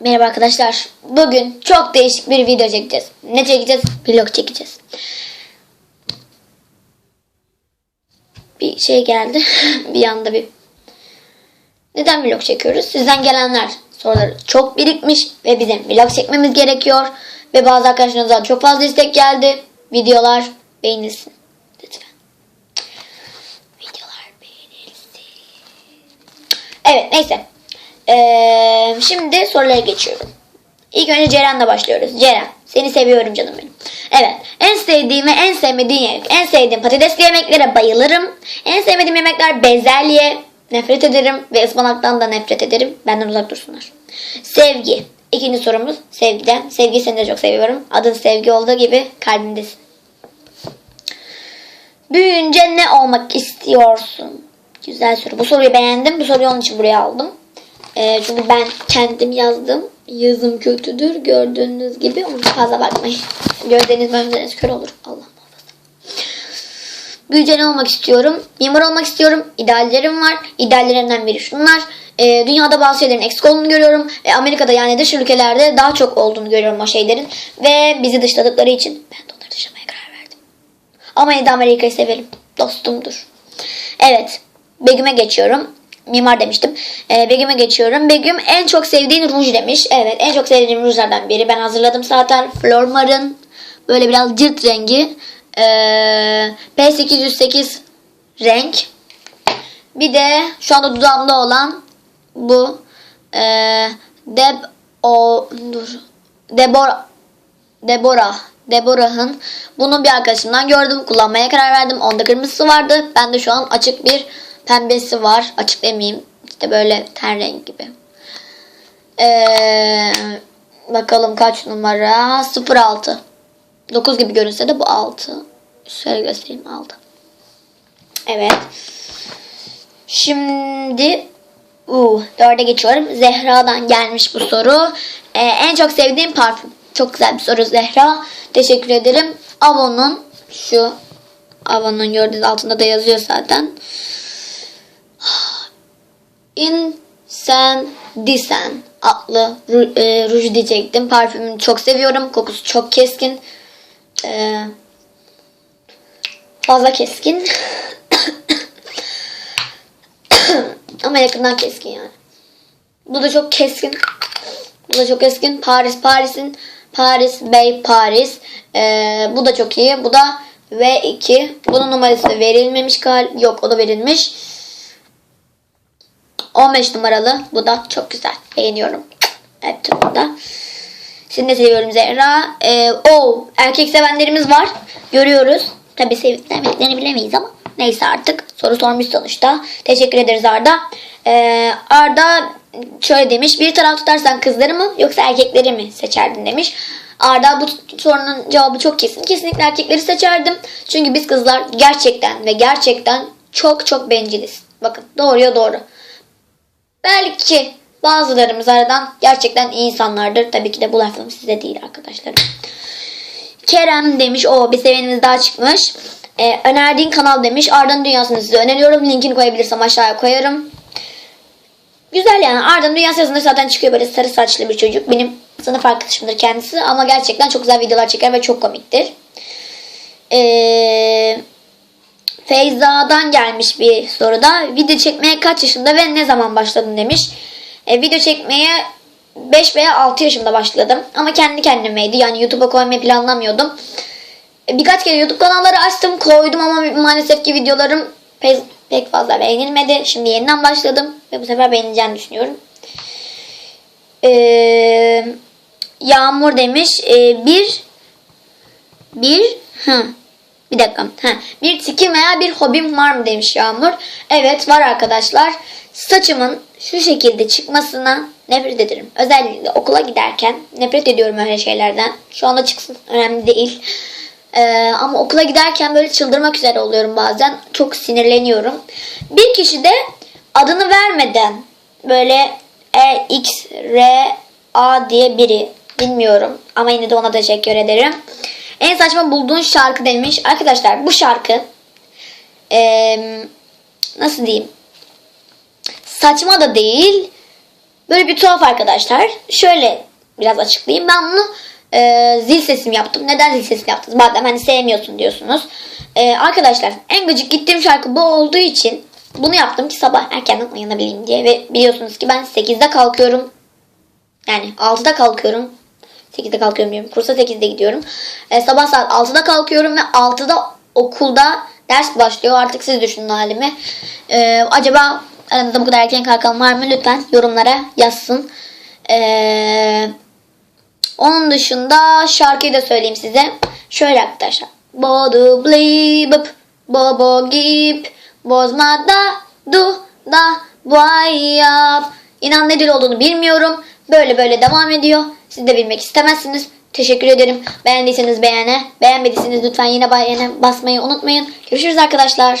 Merhaba arkadaşlar. Bugün çok değişik bir video çekeceğiz. Ne çekeceğiz? Vlog çekeceğiz. Bir şey geldi. bir anda bir. Neden vlog çekiyoruz? Sizden gelenler soruları çok birikmiş ve bizim vlog çekmemiz gerekiyor. Ve bazı arkadaşlarımızdan çok fazla istek geldi. Videolar beğenilsin. Lütfen. Videolar beğenilsin. Evet neyse. Ee, şimdi sorulara geçiyorum. İlk önce Ceren'le başlıyoruz. Ceren seni seviyorum canım benim. Evet en sevdiğim ve en sevmediğim yemek. En sevdiğim patatesli yemeklere bayılırım. En sevmediğim yemekler bezelye. Nefret ederim ve ıspanaktan da nefret ederim. Benden uzak dursunlar. Sevgi. İkinci sorumuz sevgiden. Sevgiyi seni de çok seviyorum. Adın sevgi olduğu gibi kalbimdesin. Büyüyünce ne olmak istiyorsun? Güzel soru. Bu soruyu beğendim. Bu soruyu onun için buraya aldım. Ee, çünkü ben kendim yazdım. Yazım kötüdür. Gördüğünüz gibi ona fazla bakmayın. Gözleriniz gözleriniz kör olur. Allah muhafaza. Büyüyünce ne olmak istiyorum? Mimar olmak istiyorum. İdeallerim var. İdeallerimden biri şunlar. Ee, dünyada bazı şeylerin eksik olduğunu görüyorum. Ve Amerika'da yani dış ülkelerde daha çok olduğunu görüyorum o şeylerin. Ve bizi dışladıkları için ben de onları dışlamaya karar verdim. Ama yine Amerika'yı severim. Dostumdur. Evet. Begüm'e geçiyorum. Mimar demiştim. Ee, Begüm'e geçiyorum. Begüm en çok sevdiğin ruj demiş. Evet en çok sevdiğim rujlardan biri. Ben hazırladım zaten. Flormar'ın böyle biraz cırt rengi. Ee, P808 renk. Bir de şu anda dudağımda olan bu ee, Deb o dur Debora Deborah. Deborah'ın bunun bir arkadaşımdan gördüm. Kullanmaya karar verdim. Onda kırmızısı vardı. Ben de şu an açık bir pembesi var. Açık demeyeyim. İşte böyle ten rengi gibi. Ee, bakalım kaç numara? 06. 9 gibi görünse de bu 6. Şöyle göstereyim 6. Evet. Şimdi uh, 4'e geçiyorum. Zehra'dan gelmiş bu soru. Ee, en çok sevdiğim parfüm. Çok güzel bir soru Zehra. Teşekkür ederim. Avon'un şu Avon'un gördüğünüz altında da yazıyor zaten. Insen Disen adlı e, ruj diyecektim. Parfümünü çok seviyorum. Kokusu çok keskin. Ee, fazla keskin. Ama yakından keskin yani. Bu da çok keskin. Bu da çok keskin. Paris, Paris'in Paris Bey Paris. Ee, bu da çok iyi. Bu da V2. Bunun numarası verilmemiş gal. Yok o da verilmiş. 15 numaralı. Bu da çok güzel. Beğeniyorum. Evet burada. Seni de seviyorum Zehra. Ee, o erkek sevenlerimiz var. Görüyoruz. Tabi sevip bilemeyiz ama neyse artık. Soru sormuş sonuçta. Teşekkür ederiz Arda. Ee, Arda şöyle demiş. Bir taraf tutarsan kızları mı yoksa erkekleri mi seçerdin demiş. Arda bu sorunun cevabı çok kesin. Kesinlikle erkekleri seçerdim. Çünkü biz kızlar gerçekten ve gerçekten çok çok benciliz. Bakın doğruya doğru. Belki bazılarımız aradan gerçekten iyi insanlardır. Tabii ki de bu lafım size değil arkadaşlarım. Kerem demiş o bir sevenimiz daha çıkmış. Ee, önerdiğin kanal demiş. Arda'nın dünyasını size öneriyorum. Linkini koyabilirsem aşağıya koyarım. Güzel yani. Arda'nın dünyası yazında zaten çıkıyor böyle sarı saçlı bir çocuk. Benim sınıf arkadaşımdır kendisi. Ama gerçekten çok güzel videolar çeker ve çok komiktir. Eee... Feyza'dan gelmiş bir soruda. Video çekmeye kaç yaşında ve ne zaman başladın demiş. E, video çekmeye 5 veya 6 yaşımda başladım. Ama kendi kendimeydi. Yani YouTube'a koymayı planlamıyordum. E, birkaç kere YouTube kanalları açtım koydum ama maalesef ki videolarım pek, pek fazla beğenilmedi. Şimdi yeniden başladım ve bu sefer beğeneceğini düşünüyorum. Ee, Yağmur demiş. e, bir bir hı, bir dakika. Ha, bir tikim veya bir hobim var mı demiş Yağmur. Evet var arkadaşlar. Saçımın şu şekilde çıkmasına nefret ederim. Özellikle okula giderken nefret ediyorum öyle şeylerden. Şu anda çıksın önemli değil. Ee, ama okula giderken böyle çıldırmak üzere oluyorum bazen. Çok sinirleniyorum. Bir kişi de adını vermeden böyle E, X, R, A diye biri bilmiyorum. Ama yine de ona teşekkür ederim. En saçma bulduğun şarkı demiş. Arkadaşlar bu şarkı eee, nasıl diyeyim? Saçma da değil. Böyle bir tuhaf arkadaşlar. Şöyle biraz açıklayayım. Ben bunu e, zil sesim yaptım. Neden zil sesimi yaptınız? Madem hani sevmiyorsun diyorsunuz. E, arkadaşlar en gıcık gittiğim şarkı bu olduğu için bunu yaptım ki sabah erkenden uyanabileyim diye. Ve biliyorsunuz ki ben 8'de kalkıyorum. Yani 6'da kalkıyorum. 8'de kalkıyorum diyorum. Kursa 8'de gidiyorum. E, sabah saat 6'da kalkıyorum ve 6'da okulda ders başlıyor. Artık siz düşünün halimi. E, acaba aranızda bu kadar erken kalkan var mı? Lütfen yorumlara yazsın. E, onun dışında şarkıyı da söyleyeyim size. Şöyle arkadaşlar. Bodu blibip bobo gip bozma da du da vay yap. İnan ne dil olduğunu bilmiyorum. Böyle böyle devam ediyor. Siz de bilmek istemezsiniz. Teşekkür ederim. Beğendiyseniz beğene. Beğenmediyseniz lütfen yine beğene basmayı unutmayın. Görüşürüz arkadaşlar.